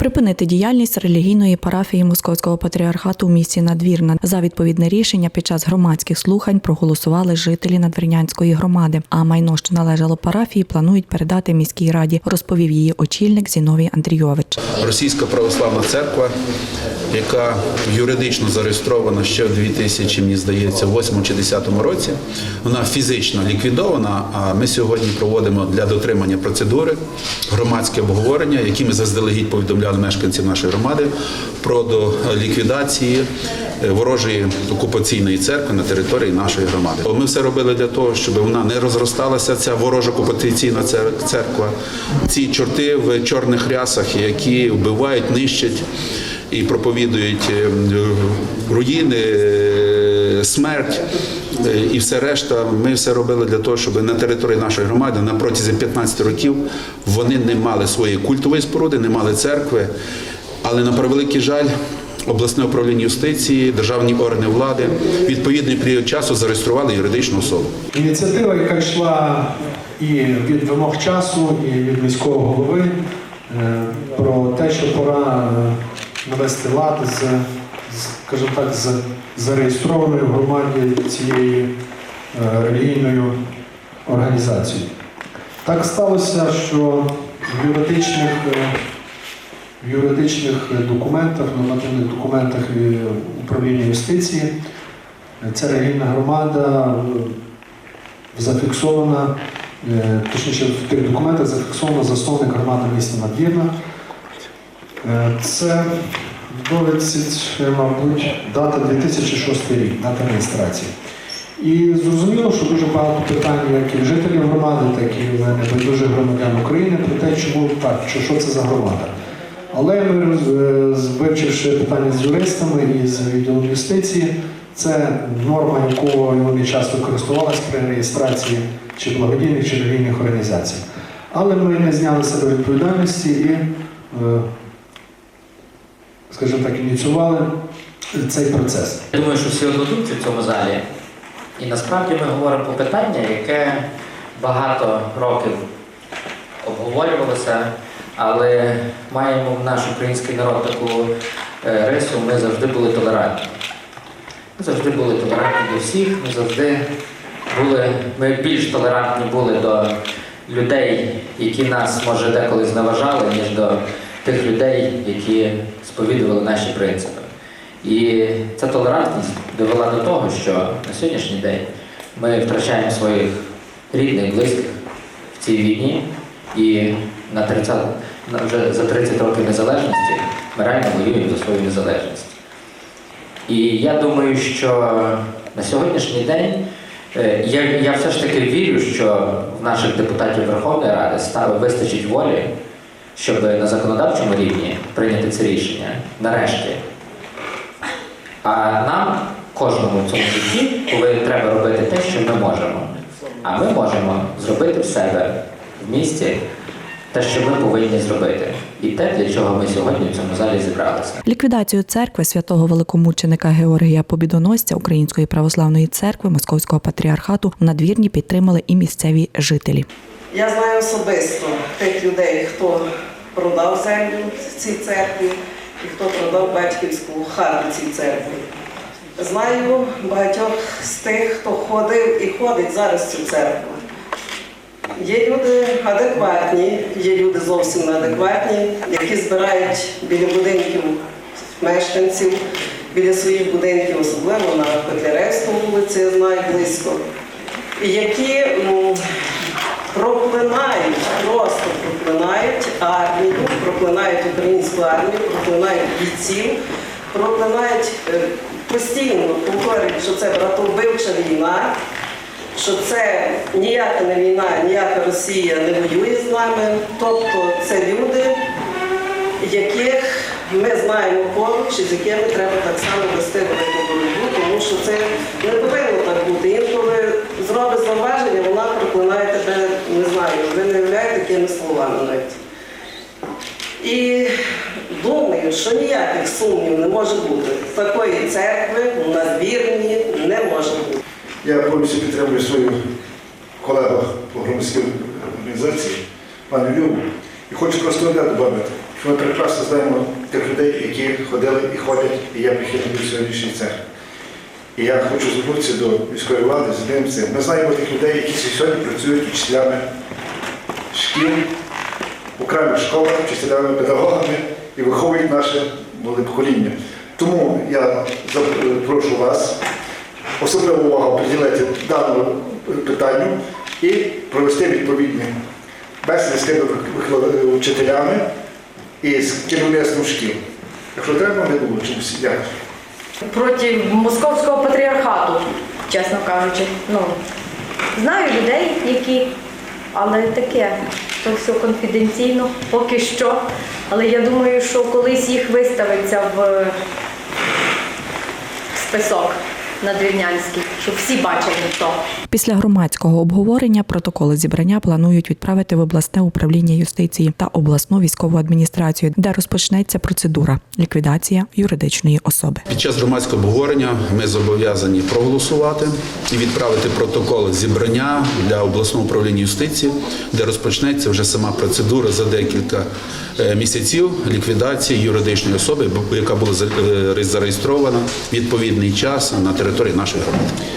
Припинити діяльність релігійної парафії Московського патріархату у місті Надвірна. За відповідне рішення під час громадських слухань проголосували жителі Надвірнянської громади. А майно, що належало парафії, планують передати міській раді, розповів її очільник Зіновій Андрійович. Російська православна церква, яка юридично зареєстрована ще в 2000, мені здається, 8 чи 10 році, вона фізично ліквідована. А ми сьогодні проводимо для дотримання процедури громадське обговорення, які ми заздалегідь повідомляли мешканців нашої громади про до ліквідації е, ворожої окупаційної церкви на території нашої громади. Ми все робили для того, щоб вона не розросталася, ця ворожа окупаційна церква. Ці чорти в чорних рясах, які вбивають, нищать і проповідують е, руїни, е, смерть е, і все решта. Ми все робили для того, щоб на території нашої громади на протязі 15 років вони не мали своєї культової споруди, не мали церкви. Але на превеликий жаль, обласне управління юстиції, державні органи влади відповідний період часу зареєстрували юридичну особу. Ініціатива, яка йшла і від вимог часу, і від міського голови е, про те, що пора е, навести лад з, з скажімо так, зареєстрованою в громаді цією е, релігійною організацією. Так сталося, що в юридичних, е, в юридичних документах, нормативних документах е, управління юстиції ця релігійна громада зафіксована, точніше в тих документах зафіксовано засновник громади міста Надвірна. Це довідці, е, мабуть, дата 2006 рік, дата реєстрації. І зрозуміло, що дуже багато питань, як і в жителів громади, так і в небайдужих громадян України про те, чому так, що, що це за громада. Але ми, роз- е, вивчивши питання з юристами і з відділом юстиції, це норма, якою вони часто користувалися при реєстрації чи благодійних, чи релігійних організацій. Але ми не зняли себе відповідальності і, е, скажімо так, ініціювали цей процес. Я думаю, що всі однодумці в цьому залі. І насправді ми говоримо про питання, яке багато років обговорювалося, але маємо в наш український народ таку е, рису, ми завжди були толерантні. Ми завжди були толерантні до всіх, ми завжди були, ми більш толерантні були до людей, які нас, може, деколи зневажали, ніж до тих людей, які сповідували наші принципи. І ця толерантність довела до того, що на сьогоднішній день ми втрачаємо своїх рідних, близьких в цій війні, і на 30, вже за 30 років незалежності ми реально воюємо за свою незалежність. І я думаю, що на сьогоднішній день е, я, я все ж таки вірю, що в наших депутатів Верховної Ради вистачить волі, щоб на законодавчому рівні прийняти це рішення нарешті. А нам, кожному в цьому житті, коли треба робити те, що ми можемо. А ми можемо зробити в себе в місті те, що ми повинні зробити. І те, для чого ми сьогодні в цьому залі зібралися. Ліквідацію церкви святого великомученика Георгія Побідоносця Української православної церкви Московського патріархату в надвірні підтримали і місцеві жителі. Я знаю особисто тих людей, хто продав землю цій церкві і хто продав батьківську хату цій церкві. Знаю багатьох з тих, хто ходив і ходить зараз в цю церкву. Є люди адекватні, є люди зовсім неадекватні, які збирають біля будинків мешканців, біля своїх будинків, особливо на Котляревському вулиці, я знаю близько, і які м, проклинають, просто проклинають армію, проклинають українську армію, проклинають бійців, проклинають е, постійно, повторюють, що це братовбивча війна, що це ніяка не війна, ніяка Росія не воює з нами. Тобто це люди, яких ми знаємо поруч, з якими треба так само вести велику боротьбу, тому що це не повинно так бути. Інколи зробить зауваження, вона проклинає тебе, не знаю, ви не уявляєте такими. І думаю, що ніяких сумнів не може бути. Такої церкви у надвірні не може бути. Я повністю підтримую свою колегу по громадській організації, пані Любу. І хочу просто одне додати. що ми прекрасно знаємо тих людей, які ходили і ходять, і є прихильники сьогоднішньої церкви. І я хочу звернутися до міської влади з одним цим. Ми знаємо тих людей, які сьогодні працюють учителями шкіл, в окремих школах, вчителями, педагогами і виховують наше молоде покоління. Тому я прошу вас особливу увагу приділити даному питанню і провести відповідні бесіди з вчителями і з керівництвом шкіл. Якщо треба, ми долучимося. Дякую. проти московського патріархату, чесно кажучи. Ну, знаю людей, які, але таке, то все конфіденційно, поки що. Але я думаю, що колись їх виставиться в список надвірнянський, щоб всі бачили то. Після громадського обговорення протоколи зібрання планують відправити в обласне управління юстиції та обласну військову адміністрацію, де розпочнеться процедура ліквідація юридичної особи. Під час громадського обговорення ми зобов'язані проголосувати і відправити протоколи зібрання для обласного управління юстиції, де розпочнеться вже сама процедура за декілька е, місяців ліквідації юридичної особи, бо- яка була е, зареєстрована відповідний час на території нашої громади.